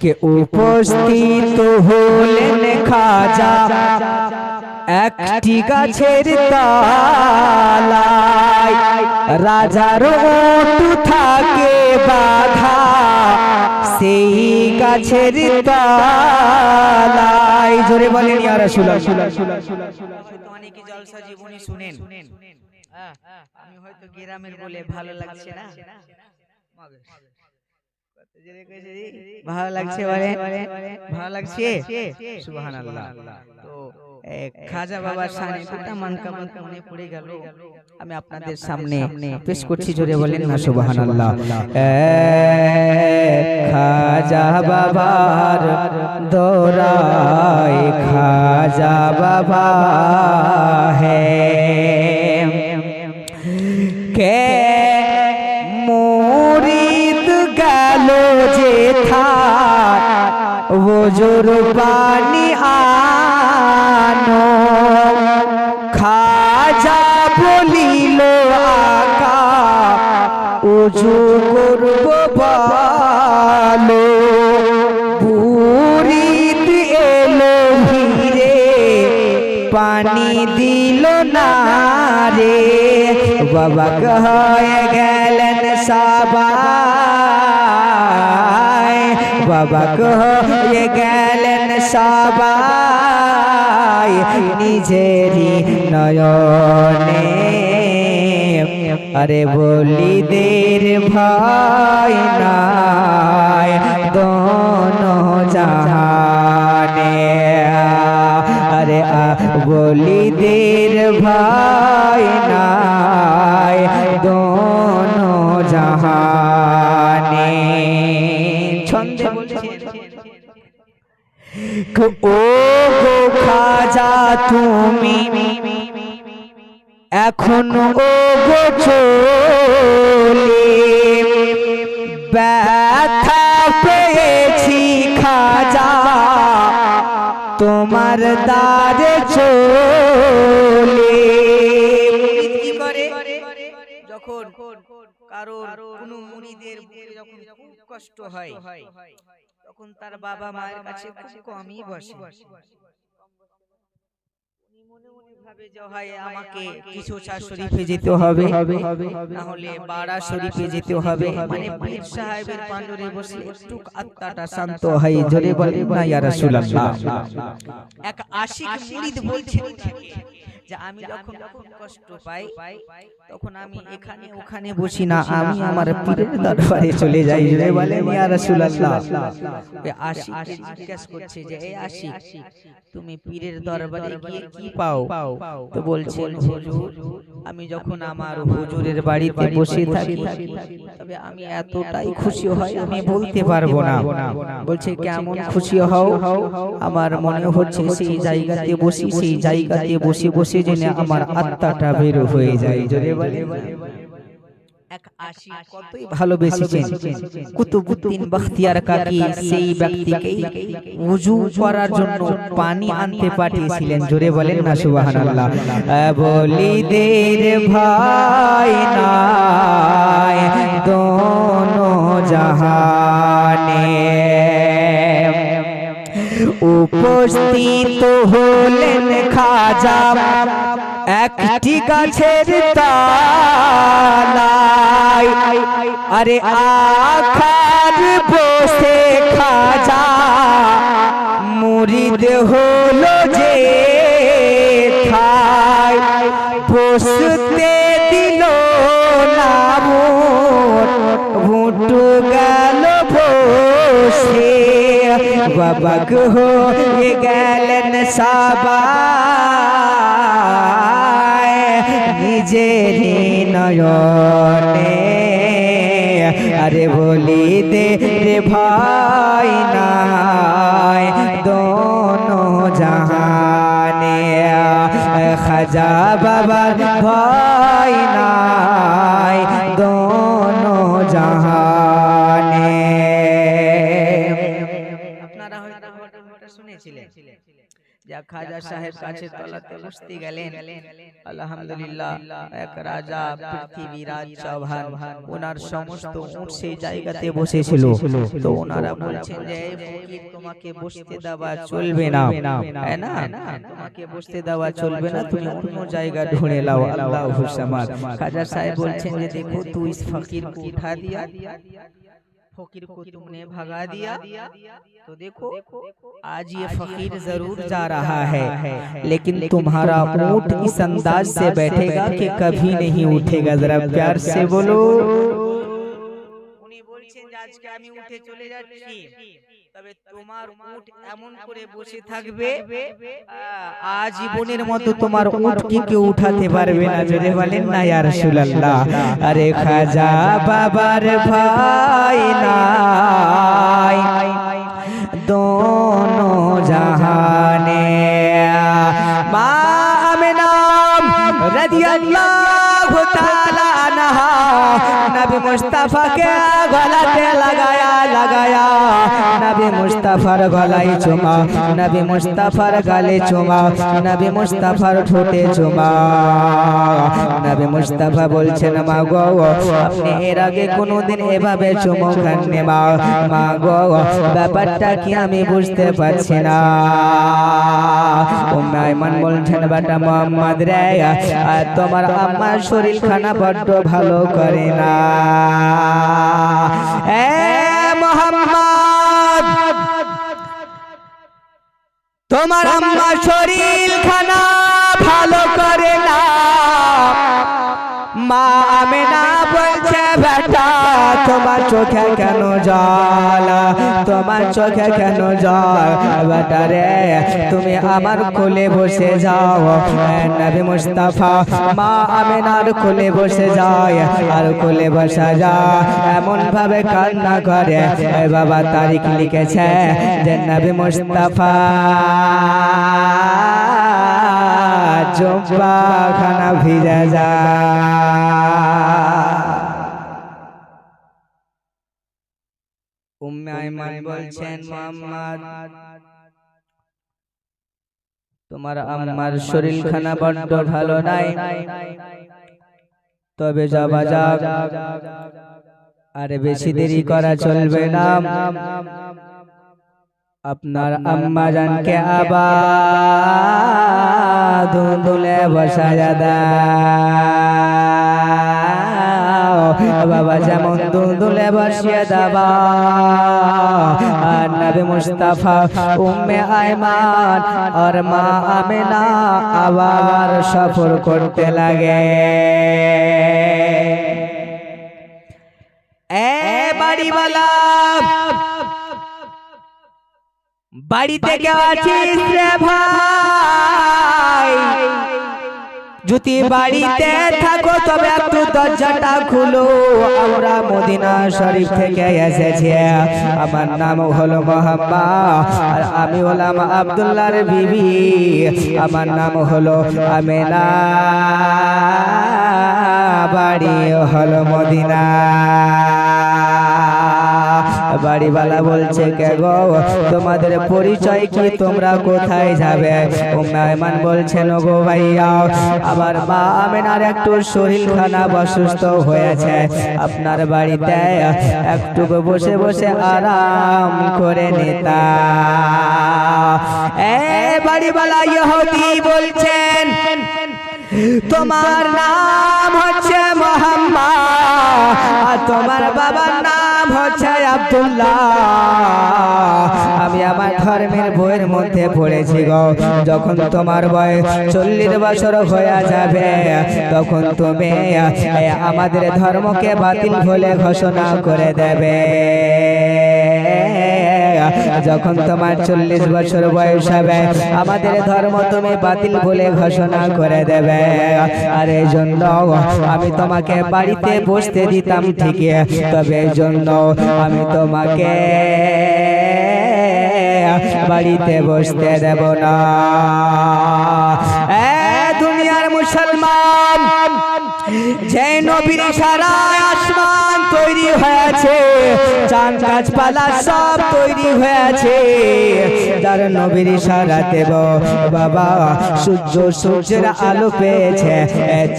কে উপস্থিত হলেন খাজা একটি গাছের রাজার ওটু থাকে বাধা, সেই গাছের তালায়। জোরে বলেন, ইয়া রাসূলুল্লাহ। অনেকে জলসা জীবনী শুনেন। আমি হয়তো গ্রামের বলে ভালো লাগছে না? ভালো লাগছে বলে ভালো লাগছে সুবহানাল্লাহ তো খাজা বাবার সামনে মনে পড়ে গেল আমি আপনাদের সামনে পেশ করছি জোরে বলেন না সুবহানাল্লাহ এ খাজা বাবার দোরাই খাজা বাবা হে কে থাক ওজোর পানি আনো খাজা বলিল আকা উজু করব ভালো পুরিত এলো ভিড়ে পানি দিল না রে বাবা কয়ে গেলেন সবাই বাবা কয়ে গেলেন সবাই নিজেরই নয়নে। আরে বলি দের ভাই নাই, দোনো জাহানে। আরে আ বলি দের ভাই নাই, দোনো জাহানে। ও গো খাজা তুমি, এখন ও গো চলে। ব্যথা পেয়েছি খাজা, তোমার দ্বারে চলে। কি করে? যখন কারোর কোনো মুড়িদের বুকে যখন কষ্ট হয় তখন তার বাবা মায়ের কাছে খুব কমই বসে। উনি ভাবে যে আমাকে কিছু চার শরীফে যেতে হবে। না বাড়া শরীফে যেতে হবে। মানে পীর সাহেবের পান্ডরে বসে একটু আত্মাটা শান্ত হয়। জোরে বলেন না ইয়া রাসূলুল্লাহ। এক আশিক মুরিদ বলছেন যে আমি যখন কষ্ট পাই তখন আমি এখানে ওখানে বসি না আমি আমার পীরের দরবারে চলে যাই। জোরে বলেন ইয়া রাসূলুল্লাহ। ওই আশিককে জিজ্ঞাসা করছে যে এই আশিক তুমি পীরের দরবারে গিয়ে কি পাও? তো বলছেন হুজুর আমি যখন আমার হুজুরের বাড়িতে বসে থাকি তবে আমি এতটাই খুশি হই আমি বলতে পারব না। বলছে কেমন খুশি হও? আমার মনে হচ্ছে সেই জায়গাতে বসি সেই জায়গাতে বসে বসে যেন আমার আত্মাটা বের হয়ে যায় জোরে বলে কতই ভালোবেসেছেন। কুতুবুদ্দিন বখতিয়ার কাকি সেই ব্যক্তিকে উজু করার জন্য পানি আনতে পাঠিয়েছিলেন। জোরে বলেন না সুবহানাল্লাহ। বলি দের ভাই নাই দোনো জাহানে। উপস্থিত হলেন খাজা, একটি গাছের তালাই আরে আখার বসে খাজা, মুরিদ হলো যে খাই বসতে বাবা হয়ে গেলেন সবাই নিজের নয়নে। আরে বলি দে রে ভাই নাই, দোনো জাহানে। খাজা বাবার ভাই নাই। গাছের তলাতে বসতে গেলেন। আলহামদুলিল্লাহ এক রাজা পৃথিবীরাজ চৌহান। ওনার সমস্ত উঠ সেই জায়গাতে বসেছিল। তো ওনারা বলছেন যে ফকির তোমাকে বসতে দেওয়া চলবে না। হ্যাঁ না? হ্যাঁ হ্যাঁ তোমাকে বসতে দেওয়া চলবে না। তুমি অন্য জায়গা ঢুঁড়ে লাও আল্লাহ হুসামাদ খাজা সাহেব বলছেন যে দেখো তুই ফকির উঠা দিয়া फकीर को तुमने भगा दिया तो देखो आज ये फकीर जरूर जा रहा है लेकिन तुम्हारा ऊंट इस अंदाज से बैठेगा कि कभी नहीं उठेगा जरा प्यार से बोलो উনি বলছেন যে আজকে আমি উঠে চলে যাচ্ছি তবে তোমার উট এমন করে বসে থাকবে আজীবনের মতো তোমার উট কি কেউ উঠাতে পারবে না যদি বলেন না ইয়া রাসূলুল্লাহ। আরে খাজা বাবার ভাই নাই। দোনো জাহানে। মা আমেনা রাদিয়াল্লাহু তাআলা আনহা। নবী মুস্তাফা কে গলাতে লাগায়া লাগায়া। নবী মুস্তাফার গলায় চুমা। নবী মুস্তাফার গালে চুমা। নবী মুস্তাফার ঠোঁটে চুমা। নবী মুস্তাফা বলছেন মা গো আপনি এর আগে কোনোদিন এভাবে চুমো খাননি মা। মা গো ব্যাপারটা কি আমি বুঝতে পারছি না। উম্মাইমান বলছেন বাটা মোহাম্মদ রে আর তোমার আম্মার শরীর খানা বড্ড ভালো করে না। তোমার আমার শরীর খানা ভালো করে না মা আমেনা বেটা তোমার চোখে কেন জল? তোমার চোখে কেন জল? বেটা রে, তুমি আমার কোলে বসে যাও। নবী মুস্তাফা, মা আমেনার কোলে বসে যায় আর কোলে বসা যা। এমন ভাবে কান্না করে। বাবা তারিখ লিখেছে যে নবী মুস্তাফা জব্বা খানা ভিজে যা উম্মে আইমান বলছেন মোহাম্মদ। তোমার আম্মার শরীর খানা বড্ড ভালো নাই। তবে যাবা যাক। আরে বেশি দেরি করা চলবে না। আপনার আম্মা জানকে আবার ধুলে বসা দাও বাবা, যেমন বসিয়ে দাবা। নবী মুস্তাফা উম্মে আয়মান আর মা আবার সফর করতে লাগে। বাড়িতে কেউ আছিস রে ভাই? যদি বাড়িতে থাকো তবে একটু দরজাটা খুলো। আমরা মদিনা শরীফ থেকে এসেছি। আমার নাম হলো মোহাম্মা আর আমি হলাম আব্দুল্লাহর বিবি। আমার নাম হলো আমেনা। বাড়ি হলো মদিনা। বাড়িওয়ালা বলছে, কে গো? তোমাদের পরিচয় কি? তোমরা কোথায় যাবে? উম্মায়মান বলছেন গো ভাইয়া, আমার মা আমেনার একটু শরীর খারাপ অসুস্থ হয়েছে। আপনার বাড়িতে একটু বসে বসে আরাম করে নেতা। এ বাড়িওয়ালা ইহুদি বলছেন, তোমার নাম হচ্ছে মোহাম্মদ, আর তোমার বাবার নাম আব্দুল্লাহ। আমি আমার ধর্মের বইয়ের মধ্যে পড়েছি গো। যখন তোমার বয়স চল্লিশ বছর হয়ে যাবে তখন তুমি আমাদের ধর্মকে বাতিল বলে ঘোষণা করে দেবে। যখন তোমার চল্লিশ বছর বয়স হবে, আমাদের ধর্ম তুমি বাতিল বলে ঘোষণা করে দেবে। আর এই জন্য আমি তোমাকে বাড়িতে বসতে দিতাম ঠিকই, তবে এই জন্য আমি তোমাকে বাড়িতে বসতে দেব না। দুনিয়ার মুসলমান, যে নবীর তৈরি হয়েছে চাঁদ গাছপালা সব তৈরি হয়েছে। যার নবীর সারা দেব, বাবা, সূর্য সূর্যের আলো পেয়েছে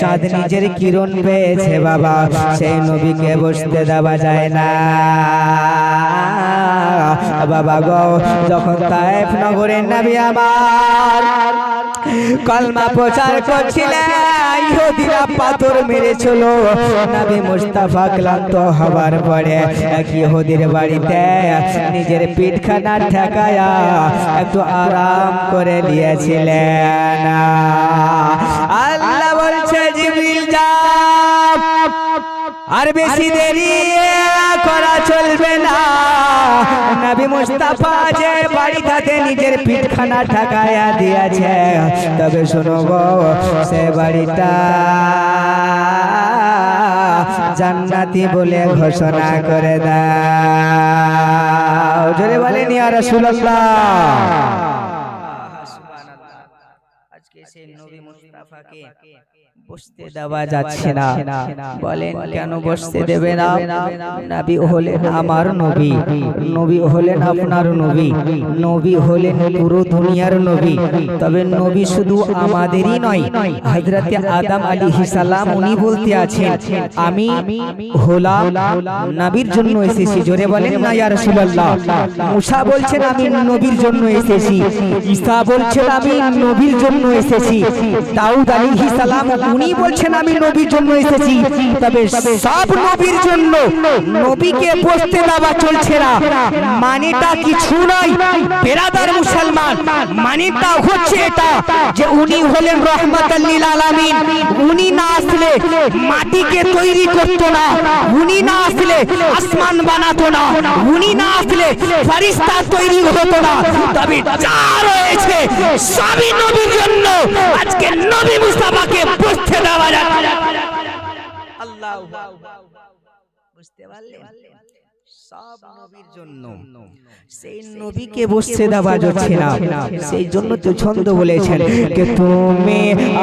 চাঁদ নিজের কিরণ পেয়েছে, বাবা, সেই নবীকে বসতে দেওয়া যায় না। বাবা গো, যখন তাইফ নগরের নবী আমার কলমা প্রচার করছিলেন ইহুদিরা পাথর মেরেছিল নবী মুস্তাফা ক্লান্ত হবার পরে এক ইহুদির বাড়িতে নিজের পিঠখানা ঠেকায়া একটু আরাম করে দিয়েছিলেন। আল্লাহ বলছে, জিবরিল যাও আর বেশি দেরি করা চলবে না। নবী মুস্তাফা যে বাড়িটাতে নিজের পিঠখানা ঠাকায়া দিয়েছে। তবে শোনো গো সে বাড়িটা জান্নাতি বলে ঘোষণা করে দাও। জোরে বলেন ইয়া রাসূলুল্লাহ। আজকে সেই নবী মুস্তাফাকে বসতে দেওয়া যাচ্ছে না। বলেন কেন বসতে দেবে না? নবী হলেন আমার নবী। নবী। হলেন আপনার নবী। নবী। হলেন পুরো দুনিয়ার নবী। তবে নবী শুধু আমাদেরই নয় হযরতে আদম আলাইহিস সালাম উনি বলতে আছেন আমি হলাম নবীর জন্য এসেছি। জোরে বলেন না ইয়া রাসূলুল্লাহ মুসা বলছেন আমি নবীর জন্য এসেছি। ঈসা বলছেন আমি নবীর জন্য এসেছি। দাউদ আলাইহিস সালাম উনি বলছেন, আমি নবীর জন্য এসেছি। তবে সব নবীর জন্য নবীকে বসতে দেওয়া চলছে না। মানেটা কিছু নয়, বেরাদার মুসলমান। মানেটা হচ্ছে এটা যে উনি হলেন রহমাতাল লিল আলামিন। উনি না আসলে মাটিকে তৈরি করতো না। উনি না আসলে আসমান বানাতো না। উনি না আসলে ফারিস্তা তৈরি হতো না। তবে যা রয়েছে সবই নবীর জন্য। আজকে নবী মুস্তাফাকে বসতে দেওয়া আল্লাহ বুঝতে পারলেন? সব নবীর জন্য। সেই নবীকে বসতে দেওয়া যাচ্ছে না। সেই জন্য তো ছন্দ বলেছেন যে তুমি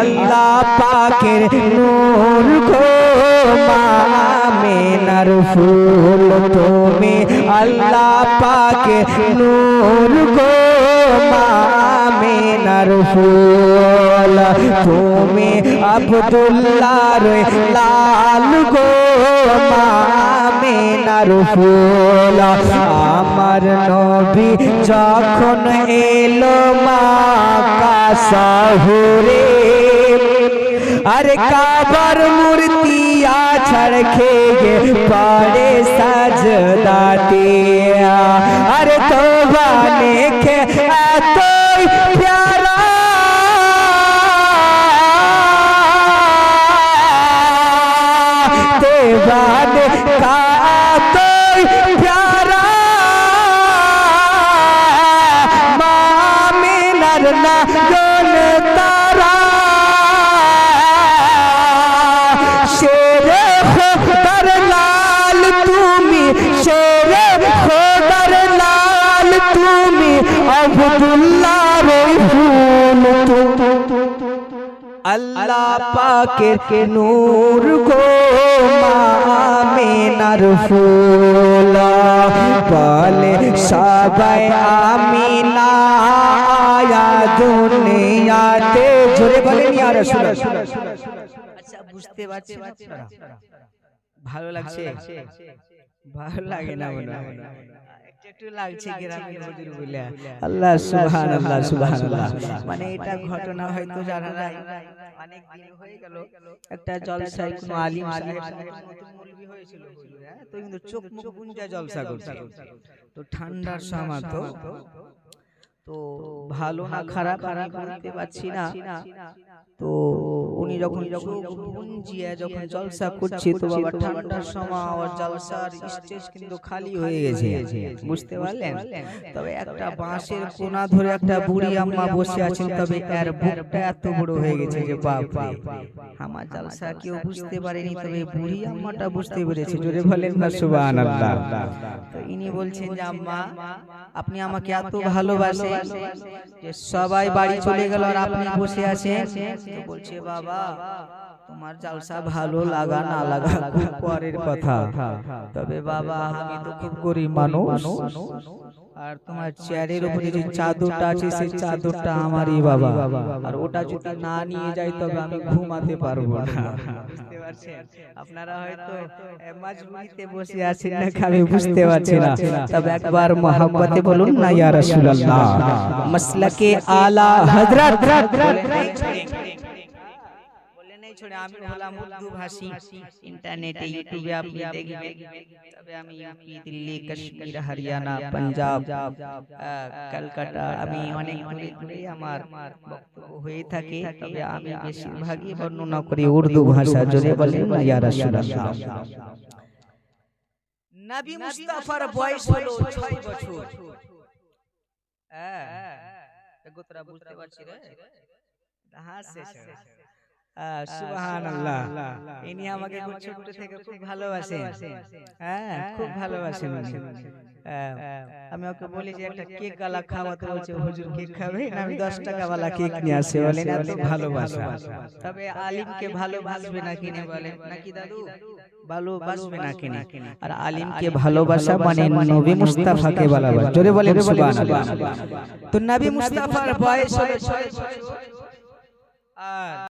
আল্লাহ পাকের নূর গো মামেনার ফুল। তুমি আল্লাহ পাকের নূর গো মামেনার ফুল। তুমি আব্দুল্লাহর লাল গো মামেনার ফুল আমার নবী যখন এলো মা কাসাহুরে আরে কাবার মূর্তি আছাড় খেয়ে পড়ে সাজদাতে আরে তো বানে খে পাকের নূর গো মামিনার ফুল। বলে সবাই আমিনা আয়া দুনিয়াতে। জোরে বলেন ইয়া রাসূলুল্লাহ আচ্ছা বুঝতে পারছেন আপনারা ভালো লাগছে? ভালো লাগে না মনে আল্লাহ মানে এটা ঘটনা হয়তো জানা নাই। অনেক দিন হয়ে গেল। একটা জলসায় কোনো আলিম সাহেব মৌলবি হয়েছিল হ্যাঁ? তো কিন্তু চোখ মুখ গুঞ্জা জলসা করছে। তো ঠান্ডার সময় তো তো ভালো না খারাপ আমি বলতে পারছি না। তো উনি যখন গুঞ্জিয়ে যখন জলসা করছে তো বাবা ঠান্ডার সময় আমার জলসার স্টেজ কিন্তু খালি হয়ে গেছে। বুঝতে পারলেন? তবে একটা বাঁশের কোনা ধরে একটা বুড়ি আম্মা বসে আছেন তবে এর বুকটা এত বড় হয়ে গেছে যে বাপ। আমার জলসা কেউ বুঝতে পারেনি তবে বুড়ি আম্মাটা বুঝতে পেরেছে। জোরে বলেন না সুবহানাল্লাহ। তো ইনি বলছেন যে আম্মা আপনি আমাকে এত ভালোবাসেন যে সবাই বাড়ি চলে গেল আর আপনি বসে আছেন তো বলছে বাবা তোমার জালসা ভালো লাগা না লাগা খুব পরের কথা। তবে বাবা আমি তো খুব গরিব মানুষ। আর তোমার চেয়ারের উপরে যে চাদরটা আছে সেই চাদরটা আমারই বাবা। আর ওটা যদি না নিয়ে যাই তবে আমি ঘুমাতে পারব না। বুঝতে পারছেন? আপনারা হয়তো এ, মাজবুরিতে বসে আছেন না আমি বুঝতে পারছি না। তবে একবার মহাব্বতে বলুন না ইয়া রাসূলুল্লাহ। মাসলাকে আলা হযরত। বলে নেই ছোড়ে। বলে নেই ছোড়ে আমি হলাম উর্দু ভাষী ইন্টারনেটে ইউটিউবে আপনি দেখবেন তবে আমি ইউপি দিল্লি কাশ্মীর হরিয়ানা পাঞ্জাব আহ, কলকাতা আমি অনেক দূরে দূরে আমার বক্তব্য হয়ে থাকে তবে আমি বেশিরভাগই বর্ণনা করি উর্দু ভাষা জোরে বলেন না ইয়া রাসূলুল্লাহ নবী মুস্তাফার বয়স হলো 6 বছর হ্যাঁ গোত্রা বুঝতে পারছি রে হাসছে সুবহানাল্লাহ। ইনি আমাকে খুব ছোট থেকে খুব ভালোবাসেন। হ্যাঁ খুব ভালোবাসেন আমি ওকে বলি যে, একটা কেক গালা খাওয়াতে বলছে, হুজুর কেক খাবে? আমি দশ টাকা वाला কেক নিয়ে আসে। বলেন, এত ভালোবাসা। তবে আলিমকে ভালোবাসবে না কিনে বলেন। নাকি দাদু? ভালোবাসবে না কিনে। আর আলিমকে ভালোবাসা মানে নবী মুস্তাফাকে ভালোবাসা। জোরে বলেন তো নবী মুস্তাফার বয়স হলো আর